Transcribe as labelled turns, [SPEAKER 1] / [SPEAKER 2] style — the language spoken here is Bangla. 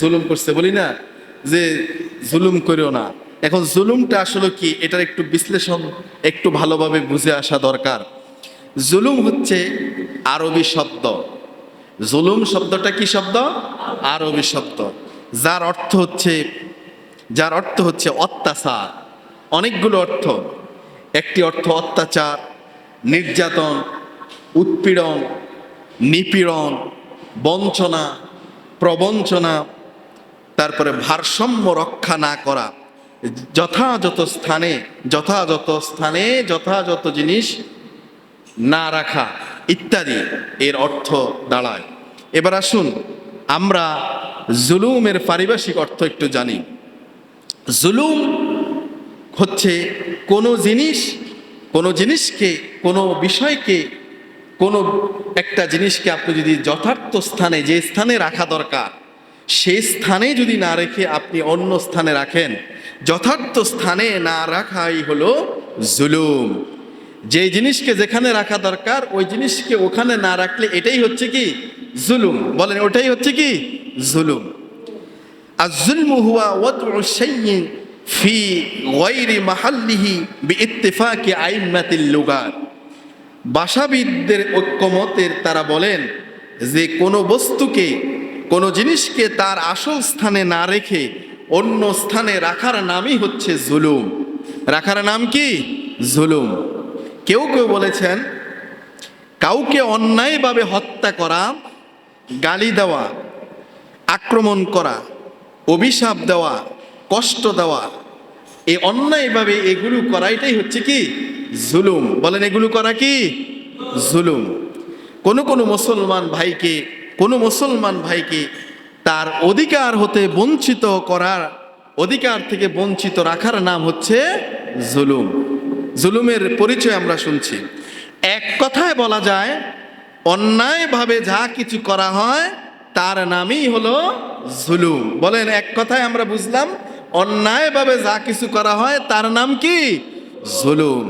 [SPEAKER 1] জুলুম করছে, বলি না, যে জুলুম করিও না। এখন জুলুমটা আসলে কি, এটার একটু বিশ্লেষণ, একটু ভালোভাবে বুঝে আসা দরকার। জুলুম হচ্ছে আরবি শব্দ। জুলুম শব্দটা কি শব্দ? আরবি শব্দ। যার অর্থ হচ্ছে, যার অর্থ হচ্ছে অত্যাচার। অনেকগুলো অর্থ। একটি অর্থ অত্যাচার, নির্যাতন, উৎপীড়ন, নিপীড়ন, বঞ্চনা, প্রবঞ্চনা তারপরে ভারসাম্য রক্ষা না করা, যথাযথ স্থানে যথাযথ স্থানে যথাযথ জিনিস না রাখা ইত্যাদি এর অর্থ দাঁড়ায়। এবার আসুন, আমরা জুলুমের পারিভাষিক অর্থ একটু জানি। জুলুম হচ্ছে কোনো জিনিস, কোনো জিনিসকে, কোনো বিষয়কে, কোনো একটা জিনিসকে আপনি যদি যথার্থ স্থানে, যে স্থানে রাখা দরকার সেই স্থানে যদি না রেখে আপনি অন্য স্থানে রাখেন, যথার্থ স্থানে না রাখাই হলো জুলুম। যে জিনিসকে যেখানে রাখা দরকার, ওই জিনিসকে ওখানে না রাখলে এটাই হচ্ছে কি? জুলুম। বলেন, ওটাই হচ্ছে কি? জুলুম। আর ঐক্যমতের তারা বলেন যে কোনো বস্তুকে কোনো জিনিসকে তার আসল স্থানে না রেখে অন্য স্থানে রাখার নামই হচ্ছে জুলুম। রাখার নাম কি? জুলুম। কেউ কেউ বলেছেন, কাউকে অন্যায়ভাবে হত্যা করা, গালি দেওয়া, আক্রমণ করা, অভিশাপ দেওয়া, কষ্ট দেওয়া, এই অন্যায়ভাবে এগুলো করা এটাই হচ্ছে কি? জুলুম। বলেন, এগুলো করা কি? জুলুম। কোনো কোনো মুসলমান ভাইকে কোন মুসলমান ভাইকে তার অধিকার হতে বঞ্চিত করার অধিকার থেকে বঞ্চিত রাখার নাম হচ্ছে জুলুম। জুলুমের পরিচয় আমরা শুনছি। এক কথায় বলা যায়, অন্যায়ভাবে যা কিছু করা হয়, তার নামই হলো জুলুম। বলেন, এক কথায় আমরা বুঝলাম, অন্যায়ভাবে যা কিছু করা হয়, তার নাম কি? জুলুম।